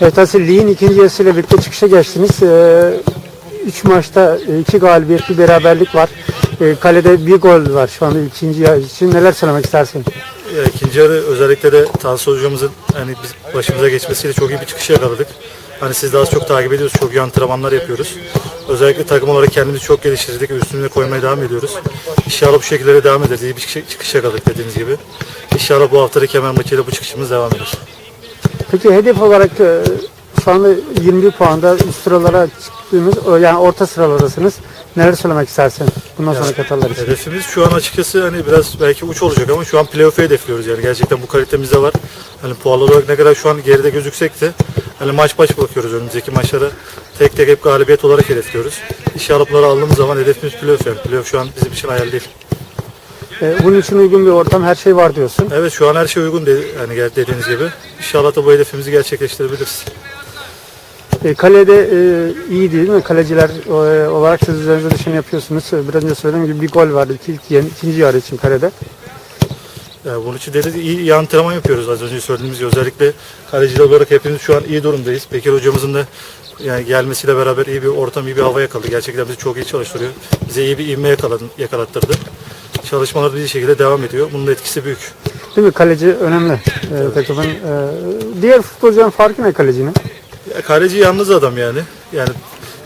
Evet Asil ligin ikinci yarısıyla birlikte çıkışa geçtiniz. Ee, üç maçta e, iki galibiyet, bir beraberlik var. Ee, kalede bir gol var şu anda ikinci yarı için. Neler söylemek istersin? Ya, ikinci yarı özellikle de Tansu hocamızın hani biz başımıza geçmesiyle çok iyi bir çıkış yakaladık. Hani siz daha çok takip ediyoruz, çok iyi antrenmanlar yapıyoruz. Özellikle takım olarak kendimizi çok geliştirdik ve koymaya devam ediyoruz. İnşallah bu şekilde de devam ederiz. İyi bir çıkış, yakaladık dediğiniz gibi. İnşallah bu hafta da kemer maçıyla bu çıkışımız devam eder. Peki hedef olarak e, şu anda 21 puanda üst sıralara çıktığınız, o- yani orta sıralardasınız. Neler söylemek istersin bundan sonraki haftalar için? Hedefimiz şu an açıkçası hani biraz belki uç olacak ama şu an playoff'u hedefliyoruz yani gerçekten bu kalitemizde var. Hani puan olarak ne kadar şu an geride gözüksek de hani maç baş bakıyoruz önümüzdeki maçlara tek tek hep galibiyet olarak hedefliyoruz. İnşallah bunları aldığımız zaman hedefimiz playoff yani. Playoff şu an bizim için hayal değil. Ee, bunun için uygun bir ortam, her şey var diyorsun. Evet şu an her şey uygun dedi, gel- dediğiniz gibi. İnşallah da bu hedefimizi gerçekleştirebiliriz. E, kalede e, iyi değil mi? Kaleciler e, olarak siz üzerinize düşeni yapıyorsunuz. E, Biraz önce söylediğim gibi bir gol vardı iki, iki, ikinci yarı için kalede. Yani bunun için dedi iyi, iyi antrenman yapıyoruz az önce söylediğimiz gibi. Özellikle kaleciler olarak hepimiz şu an iyi durumdayız. Bekir hocamızın da yani gelmesiyle beraber iyi bir ortam, iyi bir hava yakaladı. Gerçekten bizi çok iyi çalıştırıyor. Bize iyi bir ivme yakalattırdı. Çalışmalar iyi şekilde devam ediyor. Bunun da etkisi büyük. Değil mi? Kaleci önemli e, takımın. E, diğer futbolcuların farkı ne kalecinin? Ya, kaleci yalnız adam yani. Yani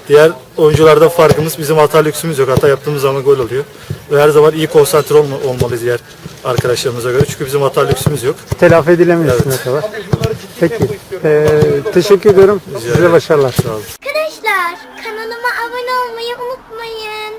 diğer oyunculardan farkımız bizim hata lüksümüz yok. Hata yaptığımız zaman gol oluyor. Ve her zaman iyi konsantre olma, olmalıyız diğer arkadaşlarımıza göre. Çünkü bizim hata lüksümüz yok. Telafi edilemiyor Evet. şimdiye kadar. Peki. E, teşekkür ediyorum. Size başarılar. Sağ olun. Arkadaşlar kanalıma abone olmayı unutmayın.